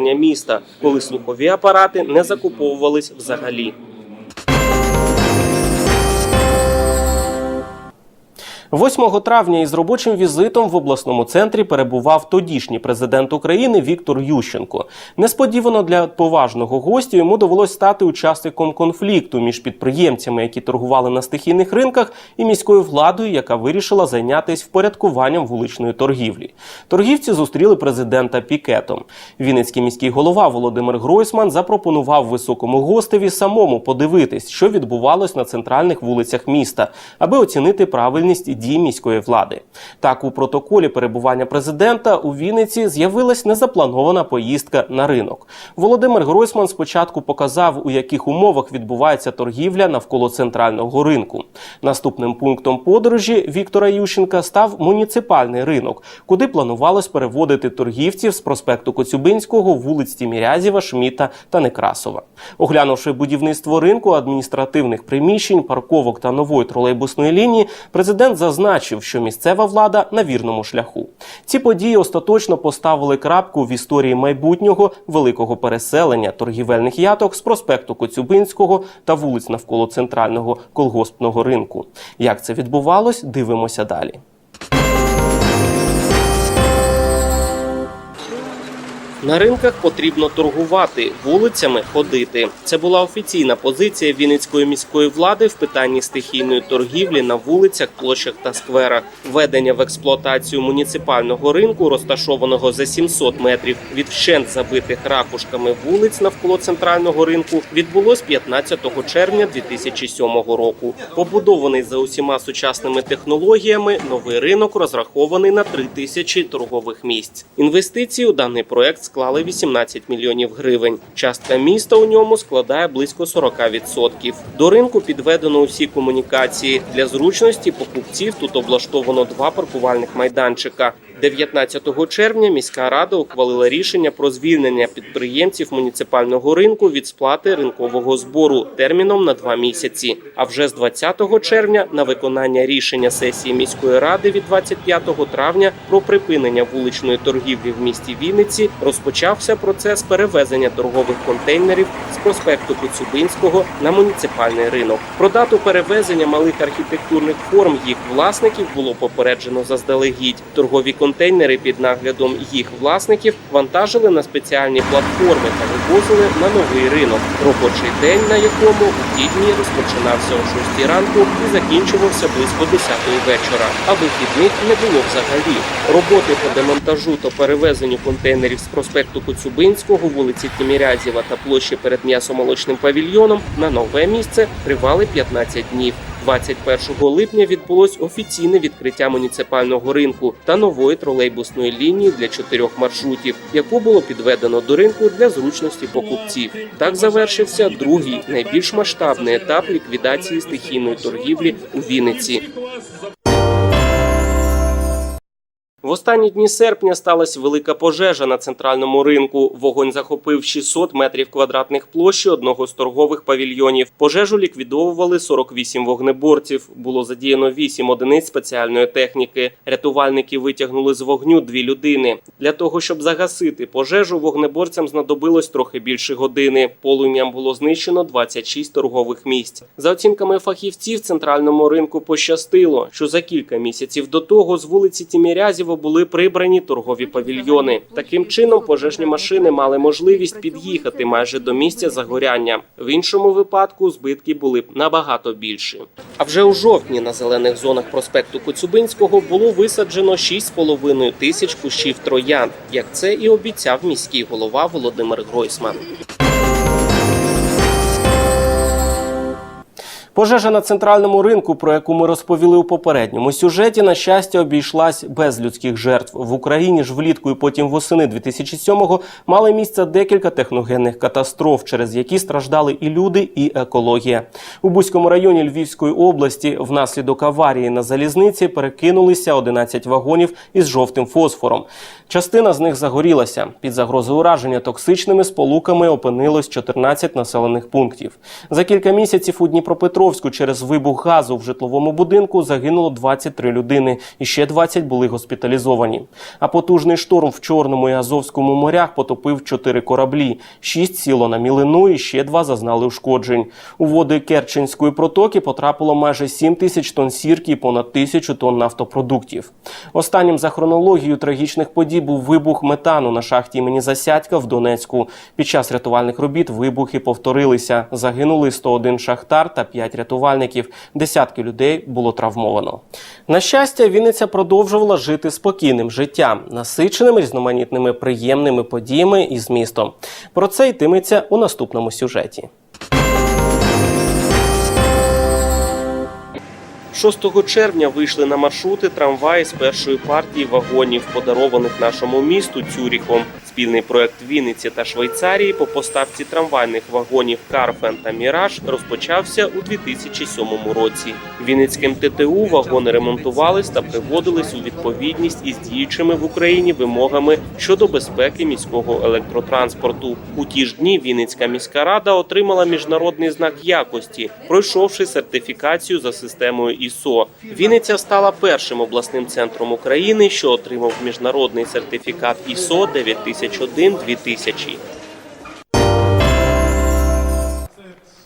міста, коли слухові апарати не закуповувались взагалі. 8 травня із робочим візитом в обласному центрі перебував тодішній президент України Віктор Ющенко. Несподівано для поважного гостя йому довелось стати учасником конфлікту між підприємцями, які торгували на стихійних ринках, і міською владою, яка вирішила зайнятися впорядкуванням вуличної торгівлі. Торгівці зустріли президента пікетом. Вінницький міський голова Володимир Гройсман запропонував високому гостеві самому подивитись, що відбувалось на центральних вулицях міста, аби оцінити правильність дій міської влади. Так, у протоколі перебування президента у Вінниці з'явилась незапланована поїздка на ринок. Володимир Гройсман спочатку показав, у яких умовах відбувається торгівля навколо центрального ринку. Наступним пунктом подорожі Віктора Ющенка став муніципальний ринок, куди планувалось переводити торгівців з проспекту Коцюбинського, вулиць Тімірязєва, Шміта та Некрасова. Оглянувши будівництво ринку, адміністративних приміщень, парковок та нової тролейбусної лінії, президент зазначив, що місцева влада на вірному шляху. Ці події остаточно поставили крапку в історії майбутнього великого переселення торгівельних яток з проспекту Коцюбинського та вулиць навколо центрального колгоспного ринку. Як це відбувалось, дивимося далі. На ринках потрібно торгувати, вулицями ходити. Це була офіційна позиція Вінницької міської влади в питанні стихійної торгівлі на вулицях, площах та скверах. Введення в експлуатацію муніципального ринку, розташованого за 700 метрів від вщент забитих ракушками вулиць навколо центрального ринку, відбулось 15 червня 2007 року. Побудований за усіма сучасними технологіями, новий ринок розрахований на 3 тисячі торгових місць. Інвестиції у даний проект склали 18 мільйонів гривень. Частка міста у ньому складає близько 40%. До ринку підведено усі комунікації. Для зручності покупців тут облаштовано два паркувальних майданчика. 19 червня міська рада ухвалила рішення про звільнення підприємців муніципального ринку від сплати ринкового збору терміном на два місяці. А вже з 20 червня на виконання рішення сесії міської ради від 25 травня про припинення вуличної торгівлі в місті Вінниці розпочався процес перевезення торгових контейнерів з проспекту Коцюбинського на муніципальний ринок. Про дату перевезення малих архітектурних форм їх власників було попереджено заздалегідь. Торгові контейнери під наглядом їх власників вантажили на спеціальні платформи та вивозили на новий ринок. Робочий день, на якому у ті дні розпочинався о 6 ранку і закінчувався близько 10 вечора. А вихідних не було взагалі. Роботи по демонтажу та перевезенню контейнерів з проспекту Коцюбинського, вулиці Тімірязєва та площі перед м'ясомолочним павільйоном на нове місце тривали 15 днів. 21 липня відбулось офіційне відкриття муніципального ринку та нової тролейбусної лінії для чотирьох маршрутів, яку було підведено до ринку для зручності покупців. Так завершився другий найбільш масштабний етап ліквідації стихійної торгівлі у Вінниці. В останні дні серпня сталася велика пожежа на центральному ринку. Вогонь захопив 600 метрів квадратних площі одного з торгових павільйонів. Пожежу ліквідовували 48 вогнеборців. Було задіяно 8 одиниць спеціальної техніки. Рятувальники витягнули з вогню дві людини. Для того щоб загасити пожежу, вогнеборцям знадобилось трохи більше години. Полум'ям було знищено 26 торгових місць. За оцінками фахівців, центральному ринку пощастило, що за кілька місяців до того з вулиці Тімірязєво були прибрані торгові павільйони. Таким чином пожежні машини мали можливість під'їхати майже до місця загоряння. В іншому випадку збитки були б набагато більші. А вже у жовтні на зелених зонах проспекту Коцюбинського було висаджено 6,5 тисяч кущів троянд, як це і обіцяв міський голова Володимир Гройсман. Пожежа на центральному ринку, про яку ми розповіли у попередньому сюжеті, на щастя, обійшлась без людських жертв в Україні ж влітку і потім восени 2007-го мали місце декілька техногенних катастроф, через які страждали і люди, і екологія. У Бузькому районі Львівської області внаслідок аварії на залізниці перекинулися 11 вагонів із жовтим фосфором. Частина з них загорілася. Під загрозою ураження токсичними сполуками опинилось 14 населених пунктів. За кілька місяців у Дніпропетровську Дніпропетровську через вибух газу в житловому будинку загинуло 23 людини, і ще 20 були госпіталізовані. А потужний шторм в Чорному і Азовському морях потопив 4 кораблі, 6 сіло на мілину і ще 2 зазнали ушкоджень. У води Керченської протоки потрапило майже 7 тисяч тонн сірки і понад тисячу тонн нафтопродуктів. Останнім за хронологією трагічних подій був вибух метану на шахті імені Засядька в Донецьку. Під час рятувальних робіт вибухи повторилися. Загинули 101 шахтар та 5 рятувальників. Десятки людей було травмовано. На щастя, Вінниця продовжувала жити спокійним життям, насиченим різноманітними приємними подіями із містом. Про це йтиметься у наступному сюжеті. 6 червня вийшли на маршрути трамваї з першої партії вагонів, подарованих нашому місту Цюріхом. Спільний проект Вінниці та Швейцарії по поставці трамвайних вагонів Карфен та Міраж розпочався у 2007 році. Вінницьким ТТУ вагони ремонтувались та приводились у відповідність із діючими в Україні вимогами щодо безпеки міського електротранспорту. У ті ж дні Вінницька міська рада отримала міжнародний знак якості, пройшовши сертифікацію за системою ІСО. Вінниця стала першим обласним центром України, що отримав міжнародний сертифікат ІСО 9001-2000.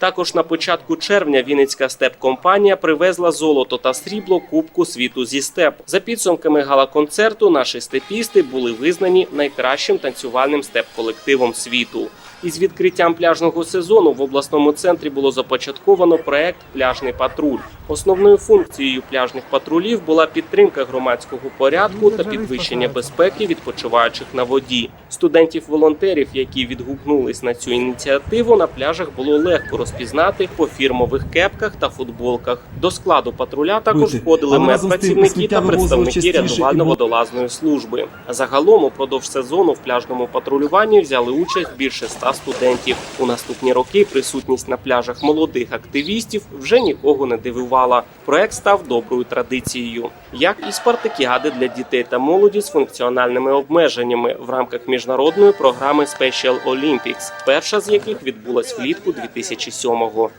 Також на початку червня Вінницька степ-компанія привезла золото та срібло Кубку світу зі степ. За підсумками гала-концерту наші степісти були визнані найкращим танцювальним степ-колективом світу. Із відкриттям пляжного сезону в обласному центрі було започатковано проект Пляжний патруль. Основною функцією пляжних патрулів була підтримка громадського порядку та підвищення безпеки відпочиваючих на воді. Студентів-волонтерів, які відгукнулись на цю ініціативу, на пляжах було легко розпізнати по фірмових кепках та футболках. До складу патруля також входили медпрацівники та представники рятувально-водолазної служби. Загалом упродовж сезону в пляжному патрулюванні взяли участь більше ста студентів. У наступні роки присутність на пляжах молодих активістів вже нікого не дивувала. Проект став доброю традицією, як і спартакіади для дітей та молоді з функціональними обмеженнями в рамках міжнародної програми Special Olympics, перша з яких відбулась влітку 2007-го.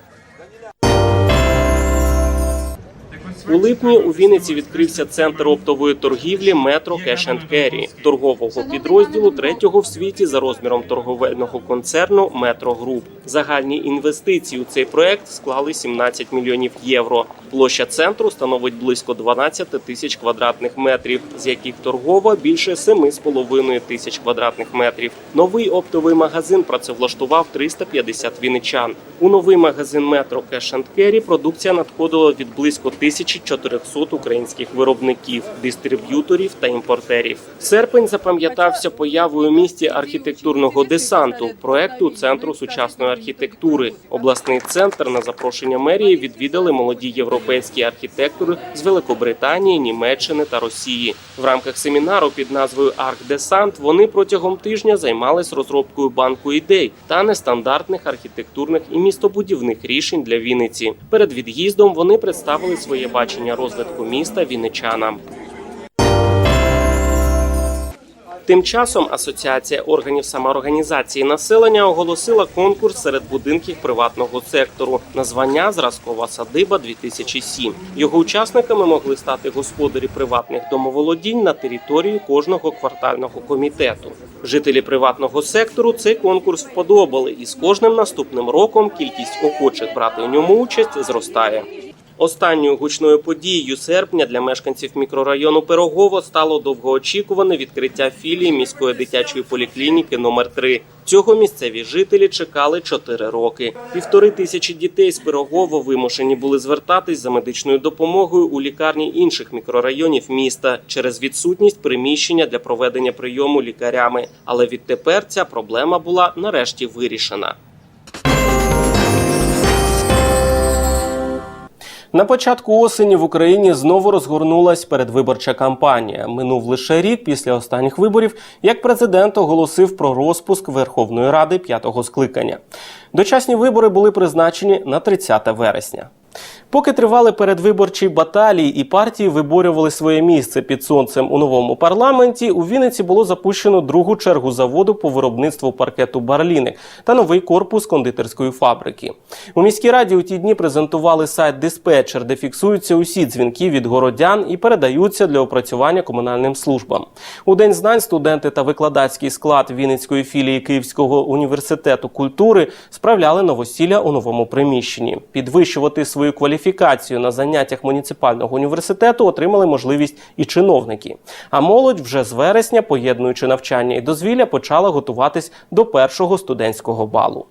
У липні у Вінниці відкрився центр оптової торгівлі Метро Cash and Carry, торгового підрозділу третього в світі за розміром торговельного концерну Метро Груп. Загальні інвестиції у цей проект склали 17 мільйонів євро. Площа центру становить близько 12 тисяч квадратних метрів, з яких торгова більше 7,5 тисяч квадратних метрів. Новий оптовий магазин працевлаштував 350 вінничан. У новий магазин Метро Cash and Carry продукція надходила від близько 1400 українських виробників, дистриб'юторів та імпортерів. Серпень запам'ятався появою у місті архітектурного десанту проекту центру сучасної архітектури. Обласний центр на запрошення мерії відвідали молоді європейські архітектори з Великобританії, Німеччини та Росії. В рамках семінару під назвою Архдесант вони протягом тижня займались розробкою банку ідей та нестандартних архітектурних і містобудівних рішень для Вінниці. Перед від'їздом вони представили своє бачення розвитку міста вінничанам. Тим часом Асоціація органів самоорганізації населення оголосила конкурс серед будинків приватного сектору на звання Зразкова садиба 2007 Його учасниками могли стати господарі приватних домоволодінь на території кожного квартального комітету. Жителі приватного сектору цей конкурс вподобали, і з кожним наступним роком кількість охочих брати у ньому участь зростає. Останньою гучною подією серпня для мешканців мікрорайону Пирогово стало довгоочікуване відкриття філії міської дитячої поліклініки номер 3 Цього місцеві жителі чекали 4 роки. Півтори тисячі дітей з Пирогово вимушені були звертатись за медичною допомогою у лікарні інших мікрорайонів міста через відсутність приміщення для проведення прийому лікарями. Але відтепер ця проблема була нарешті вирішена. На початку осені в Україні знову розгорнулась передвиборча кампанія. Минув лише рік після останніх виборів, як президент оголосив про розпуск Верховної Ради п'ятого скликання. Дочасні вибори були призначені на 30 вересня. Поки тривали передвиборчі баталії і партії виборювали своє місце під сонцем у новому парламенті, у Вінниці було запущено другу чергу заводу по виробництву паркету Барліник та новий корпус кондитерської фабрики. У міській раді у ті дні презентували сайт диспетчер, де фіксуються усі дзвінки від городян і передаються для опрацювання комунальним службам. У день знань студенти та викладацький склад Вінницької філії Київського університету культури справляли новосілля у новому приміщенні. Підвищувати свою кваліфікацію на заняттях муніципального університету отримали можливість і чиновники. А молодь вже з вересня, поєднуючи навчання і дозвілля, почала готуватись до першого студентського балу.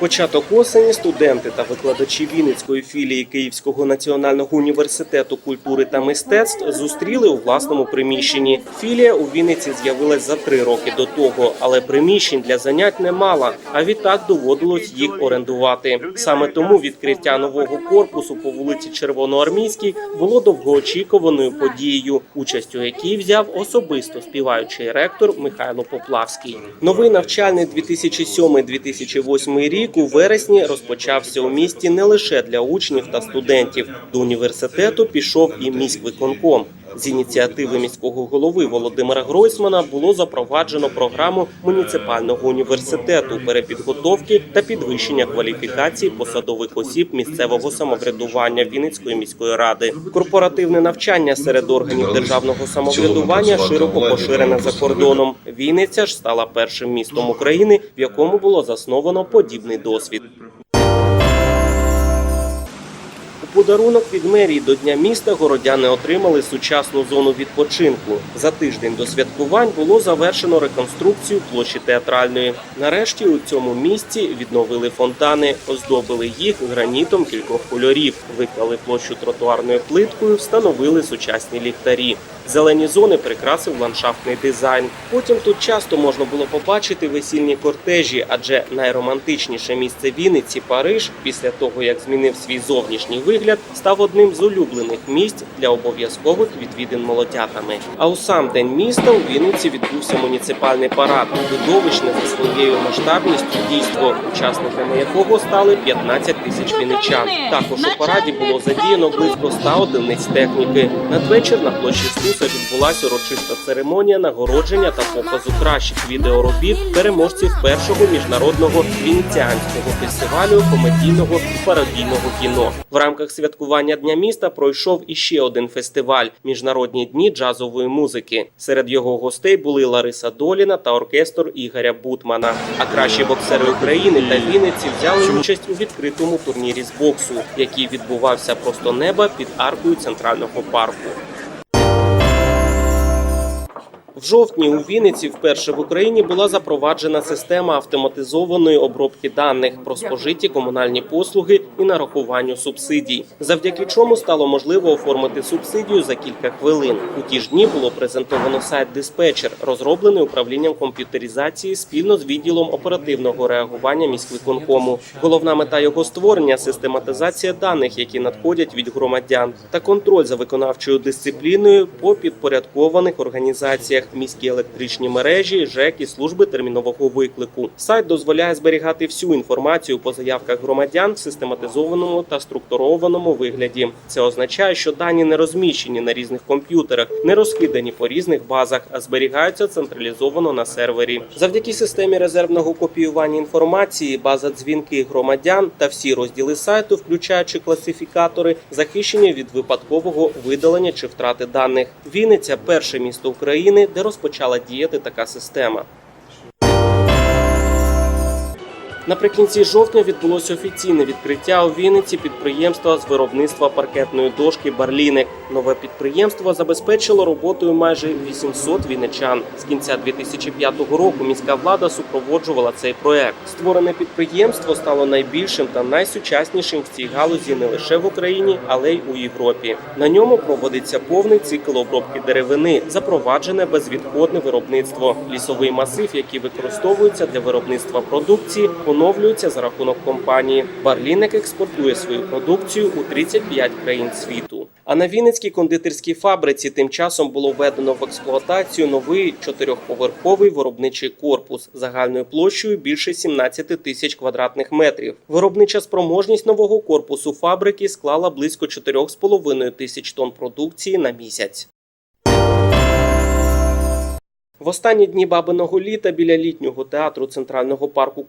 Початок осені студенти та викладачі Вінницької філії Київського національного університету культури та мистецтв зустріли у власному приміщенні. Філія у Вінниці з'явилась за три роки до того, але приміщень для занять не мала. А відтак доводилось їх орендувати. Саме тому відкриття нового корпусу по вулиці Червоноармійській було довгоочікуваною подією, участь у якій взяв особисто співаючий ректор Михайло Поплавський. Новий навчальний 2007-2008 рік у вересні розпочався у місті не лише для учнів та студентів. До університету пішов і міськвиконком. З ініціативи міського голови Володимира Гройсмана було запроваджено програму муніципального університету перепідготовки та підвищення кваліфікації посадових осіб місцевого самоврядування Вінницької міської ради. Корпоративне навчання серед органів державного самоврядування широко поширене за кордоном. Вінниця ж стала першим містом України, в якому було засновано подібний досвід. Подарунок від мерії до Дня міста городяни отримали сучасну зону відпочинку. За тиждень до святкувань було завершено реконструкцію площі театральної. Нарешті у цьому місці відновили фонтани, оздобили їх гранітом кількох кольорів, виклали площу тротуарною плиткою, встановили сучасні ліхтарі. Зелені зони прикрасив ландшафтний дизайн. Потім тут часто можна було побачити весільні кортежі, адже найромантичніше місце Вінниці Париж, після того як змінив свій зовнішній вигляд, став одним з улюблених місць для обов'язкових відвідин молодятами. А у сам день міста у Вінниці відбувся муніципальний парад, видовищне за своєю масштабністю дійство, учасниками якого стали 15 тисяч вінничан. Також у параді було задіяно близько 100 одиниць техніки. Надвечір на площі Стуса відбулася урочиста церемонія нагородження та показу кращих відеоробіт переможців першого міжнародного вінніціанського фестивалю комедійного пародійного кіно. В рамках святкування Дня міста пройшов іще один фестиваль Міжнародні дні джазової музики. Серед його гостей були Лариса Доліна та оркестр Ігоря Бутмана. А кращі боксери України та Вінниці взяли участь у відкритому турнірі з боксу, який відбувався просто неба під аркою центрального парку. В жовтні у Вінниці вперше в Україні була запроваджена система автоматизованої обробки даних про спожиті комунальні послуги і нарахуванню субсидій, завдяки чому стало можливо оформити субсидію за кілька хвилин. У ті ж дні було презентовано сайт диспетчер, розроблений управлінням комп'ютеризації спільно з відділом оперативного реагування міськвиконкому. Головна мета його створення систематизація даних, які надходять від громадян, та контроль за виконавчою дисципліною по підпорядкованих організаціях міські електричні мережі, ЖЕК і служби термінового виклику. Сайт дозволяє зберігати всю інформацію по заявках громадян в систематизованому та структурованому вигляді. Це означає, що дані не розміщені на різних комп'ютерах, не розкидані по різних базах, а зберігаються централізовано на сервері. Завдяки системі резервного копіювання інформації, база дзвінки громадян та всі розділи сайту, включаючи класифікатори, захищені від випадкового видалення чи втрати даних. Вінниця перше місто України, де розпочала діяти така система. Наприкінці жовтня відбулося офіційне відкриття у Вінниці підприємства з виробництва паркетної дошки Барліник. Нове підприємство забезпечило роботою майже 800 вінничан. З кінця 2005 року міська влада супроводжувала цей проект. Створене підприємство стало найбільшим та найсучаснішим в цій галузі не лише в Україні, але й у Європі. На ньому проводиться повний цикл обробки деревини, запроваджене безвідходне виробництво. Лісовий масив, який використовується для виробництва продукції, поновлюється за рахунок компанії. Барлінек експортує свою продукцію у 35 країн світу. А на Вінницькій кондитерській фабриці тим часом було введено в експлуатацію новий чотирьохповерховий виробничий корпус загальною площею більше 17 тисяч квадратних метрів. Виробнича спроможність нового корпусу фабрики склала близько 4,5 тисяч тонн продукції на місяць. В останні дні бабиного літа біля літнього театру центрального парку